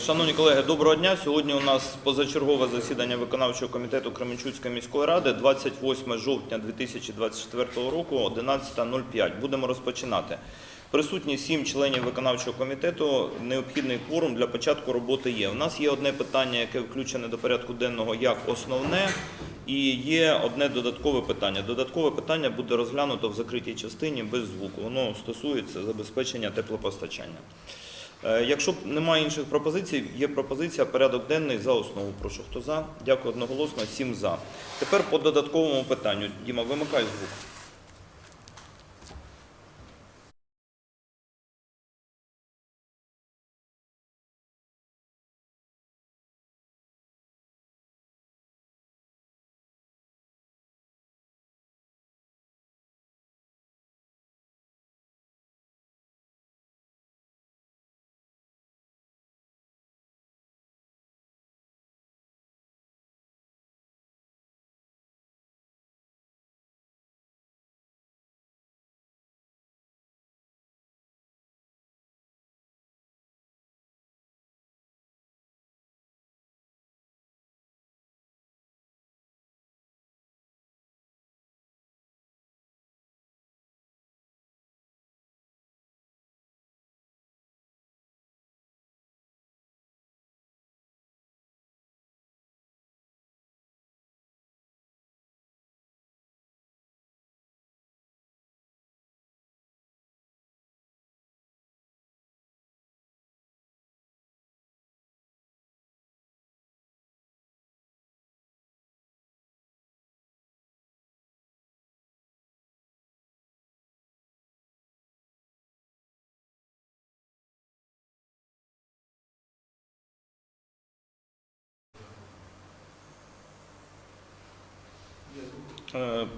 Шановні колеги, доброго дня. Сьогодні у нас позачергове засідання виконавчого комітету Кременчуцької міської ради 28 жовтня 2024 року 11.05. Будемо розпочинати. Присутні сім членів виконавчого комітету. Необхідний кворум для початку роботи є. У нас є одне питання, яке включене до порядку денного як основне, і є одне додаткове питання. Додаткове питання буде розглянуто в закритій частині без звуку. Воно стосується забезпечення теплопостачання. Е, Якщо немає інших пропозицій, є пропозиція порядок денний за основу. Прошу, хто за? Дякую одноголосно, сім за. Тепер по додатковому питанню. Діма, вимикай звук.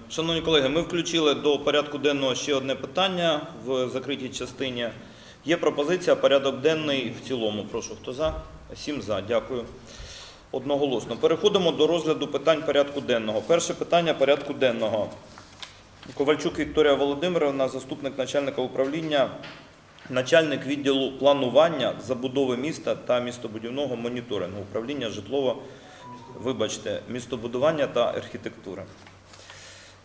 Шановні колеги, ми включили до порядку денного ще одне питання в закритій частині. Є пропозиція порядок денний в цілому. Прошу, хто за? Сім за. Дякую. Одноголосно. Переходимо до розгляду питань порядку денного. Перше питання порядку денного. Ковальчук Вікторія Володимирівна, заступник начальника управління, начальник відділу планування, забудови міста та містобудівного моніторингу, управління житлово, вибачте, містобудування та архітектури.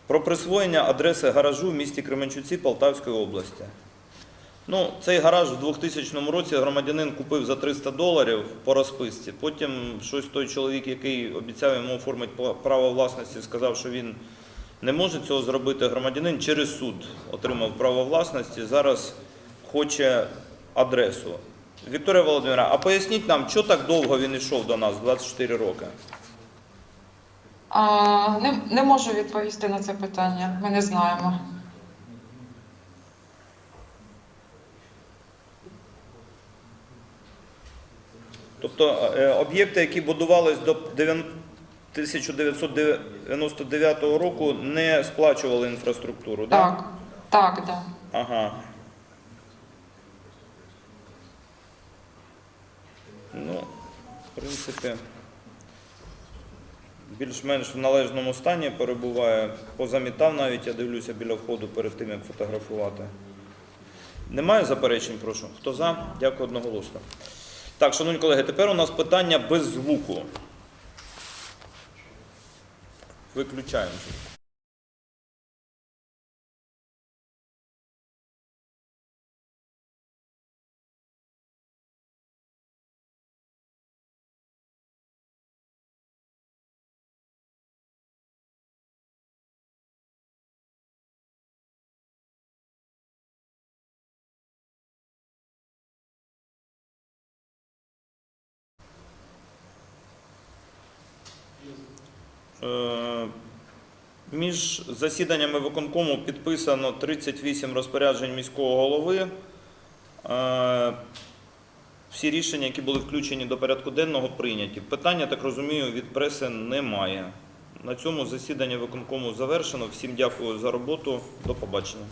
Про присвоєння адреси гаражу в місті Кременчуці Полтавської області. Ну, цей гараж в 2000 році громадянин купив за 300 доларів по розписці. Потім щось той чоловік, який обіцяв йому оформити право власності, сказав, що він не може цього зробити. Громадянин через суд отримав право власності. Зараз хоче адресу. Вікторія Володимирівна, а поясніть нам, що так довго він йшов до нас 24 роки? А, не, не можу відповісти на це питання. Ми не знаємо. Тобто е, об'єкти, які будувались до 9 1999 року, не сплачували інфраструктуру, да? Так, так, да. Ага. Ну, в принципі, більш-менш в належному стані перебуває. Позамітав навіть, я дивлюся біля входу перед тим, як фотографувати. Немає заперечень, прошу. Хто за? Дякую одноголосно. Так, шановні колеги, тепер у нас питання без звуку. Виключаємо. звук. Між засіданнями виконкому підписано 38 розпоряджень міського голови. Е, Всі рішення, які були включені до порядку денного, прийняті. Питання, так розумію, від преси немає. На цьому засідання виконкому завершено. Всім дякую за роботу. До побачення.